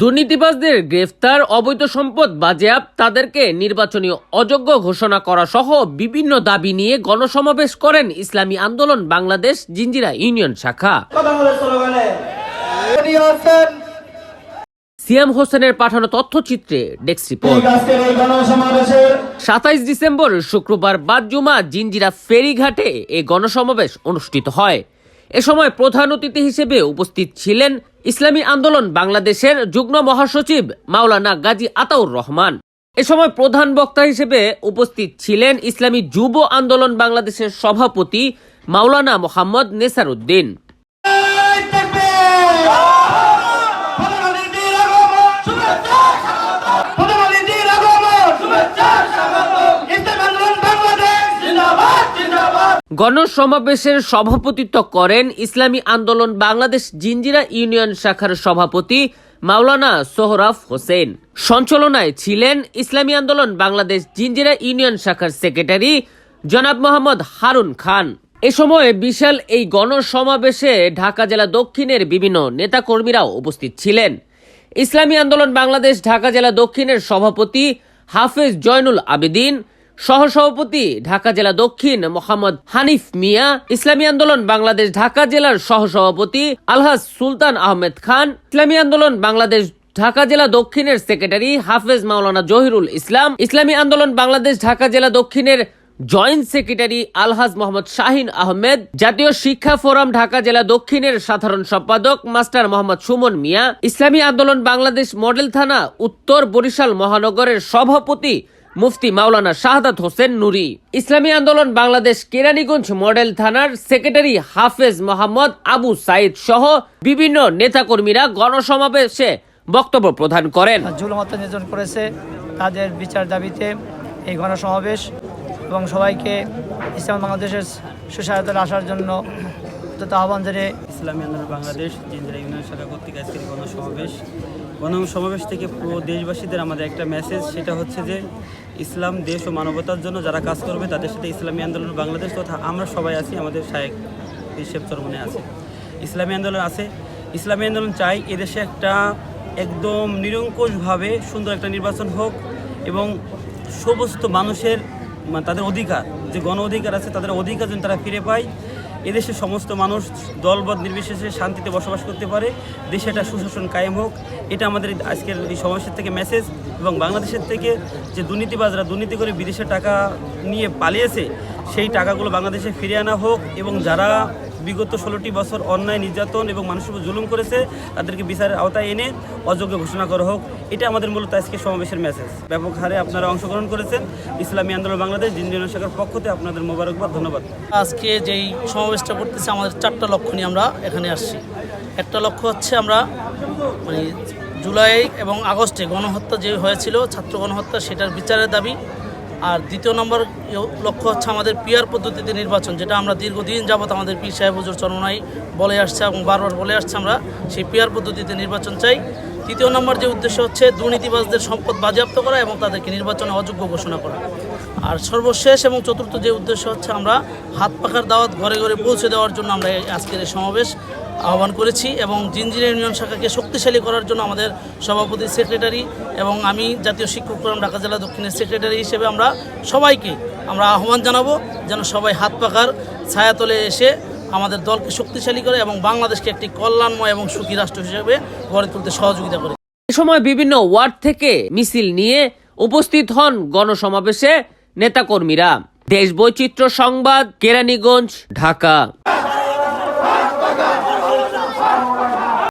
দুর্নীতিবাজদের গ্রেফতার, অবৈধ সম্পদ বাজেয়াপ্ত, তাদেরকে নির্বাচনী অযোগ্য ঘোষণা করা সহ বিভিন্ন দাবি নিয়ে গণসমাবেশ করেন ইসলামী আন্দোলন বাংলাদেশ জিঞ্জিরা ইউনিয়ন শাখা। সিএম হোসেনের পাঠানো তথ্যচিত্রে ডেস্ক রিপোর্ট। সাতাইশ ডিসেম্বর শুক্রবার বাদ জুমা জিঞ্জিরা ফেরিঘাটে এই গণসমাবেশ অনুষ্ঠিত হয়। এ সময় প্রধান অতিথি হিসেবে উপস্থিত ছিলেন ইসলামী আন্দোলন বাংলাদেশের যুগ্ম মহাসচিব মাওলানা গাজী আতাউর রহমান। এ সময় প্রধান বক্তা হিসেবে উপস্থিত ছিলেন ইসলামী যুব আন্দোলন বাংলাদেশের সভাপতি মাওলানা মোহাম্মদ নেসার গণসমাবেশের সভাপতিত্ব করেন ইসলামী আন্দোলন বাংলাদেশ জিঞ্জিরা ইউনিয়ন শাখার সভাপতি মাওলানা সোহরাফ হোসেন। সঞ্চালনায় ছিলেন ইসলামী আন্দোলন বাংলাদেশ জিঞ্জিরা ইউনিয়ন শাখার সেক্রেটারি জনাব মোহাম্মদ হারুন খান। এ সময় বিশাল এই গণসমাবেশে ঢাকা জেলা দক্ষিণের বিভিন্ন নেতাকর্মীরাও উপস্থিত ছিলেন। ইসলামী আন্দোলন বাংলাদেশ ঢাকা জেলা দক্ষিণের সভাপতি হাফেজ জয়নুল আবেদিন সহসভাপতি, ঢাকা জেলা দক্ষিণ মোহাম্মদ হানিফ মিয়া, ইসলামী আন্দোলন বাংলাদেশ ঢাকা জেলার সহসভাপতি আলহাজ সুলতান আহমেদ খান, ইসলামী আন্দোলন বাংলাদেশ ঢাকা জেলা দক্ষিণের সেক্রেটারি হাফেজ মাওলানা জহিরুল ইসলাম, ইসলামী আন্দোলন বাংলাদেশ ঢাকা জেলা দক্ষিণের জয়েন্ট সেক্রেটারি আলহাজ মোহাম্মদ শাহিন আহমেদ, জাতীয় শিক্ষা ফোরাম ঢাকা জেলা দক্ষিণের সাধারণ সম্পাদক মাস্টার মোহাম্মদ সুমন মিয়া, ইসলামী আন্দোলন বাংলাদেশ মডেল থানা উত্তর বরিশাল মহানগরের সভাপতি মুফতি মাওলানা শাহাদাত হোসেন নুরি। ইসলামী আন্দোলন বাংলাদেশ কেরানীগঞ্জ মডেল থানার সেক্রেটারি হাফেজ মোহাম্মদ আবু সাইদ সহ বিভিন্ন নেতাকর্মীরা গণসমাবেশে বক্তব্য প্রদান করেন। জুলুম হত্যা নির্যাতন করেছে তাদের বিচার দাবিতে এই গণসমাবেশ এবং সবাইকে ইসলাম বাংলাদেশের সুসহায়তায় আসার জন্য আহ্বান জানিয়ে ইসলামী আন্দোলন বাংলাদেশ জিন্দিরা ইউনিয়ন শাখা কর্তৃক আজকের এই গণসমাবেশ গণসমাবেশ থেকে পুরো দেশবাসীদের আমাদের একটা মেসেজ সেটা হচ্ছে যে ইসলাম, দেশ ও মানবতার জন্য যারা কাজ করবে, তাদের সাথে ইসলামী আন্দোলন, বাংলাদেশ তথা আমরা সবাই আছি, আমাদের শায়েক হিসেব চরমনে আছে। ইসলামী আন্দোলন আছে। ইসলামী আন্দোলন চাই এদেশে একটা একদম নিরঙ্কুশভাবে সুন্দর একটা নির্বাচন হোক এবং সমস্ত মানুষের মানে তাদের অধিকার, যে গণ অধিকার আছে, তাদের অধিকার যেন তারা ফিরে পায়। এদেশে সমস্ত মানুষ দলবদ নির্বিশেষে শান্তিতে বসবাস করতে পারে, দেশে একটা সুশাসন কায়েম হোক। এটা আমাদের আজকের এই সমাবেশের থেকে মেসেজ এবং বাংলাদেশের থেকে যে দুর্নীতিবাজরা দুর্নীতি করে বিদেশে টাকা নিয়ে পালিয়েছে, সেই টাকাগুলো বাংলাদেশে ফিরে আনা হোক এবং যারা বিগত ষোলোটি বছর অন্যায়, নির্যাতন এবং মানুষের উপর জুলুম করেছে, তাদেরকে বিচারের আওতায় এনে অযোগ্য ঘোষণা করা হোক। এটা আমাদের মূলত আজকে সমাবেশের মেসেজ ব্যাপক হারে আপনারা অংশগ্রহণ করেছেন। ইসলামী আন্দোলন বাংলাদেশ জিন্দিয়ন শাখার পক্ষ থেকে আপনাদের মোবারকবাদ, ধন্যবাদ। আজকে যেই সমাবেশটা করতেছে, আমাদের চারটা লক্ষ্য নিয়ে আমরা এখানে আসছি। একটা লক্ষ্য হচ্ছে আমরা মানে জুলাই এবং আগস্টে গণহত্যা যে হয়েছিল, ছাত্র গণহত্যা, সেটার বিচারের দাবি। আর দ্বিতীয় নম্বর লক্ষ্য হচ্ছে আমাদের পিয়ার পদ্ধতিতে নির্বাচন, যেটা আমরা দীর্ঘদিন যাবৎ আমাদের পীর সাহেব হুজুর চরমনাই বলে আসছে এবং বারবার বলে আসছে আমরা, সেই পিয়ার পদ্ধতিতে নির্বাচন চাই। তৃতীয় নম্বর যে উদ্দেশ্য হচ্ছে দুর্নীতিবাজদের সম্পদ বাজেয়াপ্ত করা এবং তাদেরকে নির্বাচনে অযোগ্য ঘোষণা করা। আর সর্বশেষ এবং চতুর্থ যে উদ্দেশ্য হচ্ছে আমরা হাত পাখার দাওয়াত ঘরে ঘরে পৌঁছে দেওয়ার জন্য আমরা আজকের এই সমাবেশ আহ্বান করেছি এবং জিঞ্জিরা ইউনিয়ন শাখাকে শক্তিশালী করার জন্য আমাদের সভাপতি সেক্রেটারি এবং আমি জাতীয় শিক্ষক ফোরাম ঢাকা জেলা দক্ষিণের সেক্রেটারি হিসেবে আমরা সবাইকে আমরা আহ্বান জানাব যেন সবাই হাত পাখার ছায়াতলে এসে আমাদের দলকে শক্তিশালী করে এবং বাংলাদেশকে একটি কল্যাণময় এবং সুখী রাষ্ট্র হিসেবে গড়ে তুলতে সহযোগিতা করে। এ সময় বিভিন্ন ওয়ার্ড থেকে মিছিল নিয়ে উপস্থিত হন গণসমাবেশে নেতাকর্মীরা। দেশ বৈচিত্র্য সংবাদ, কেরানীগঞ্জ, ঢাকা।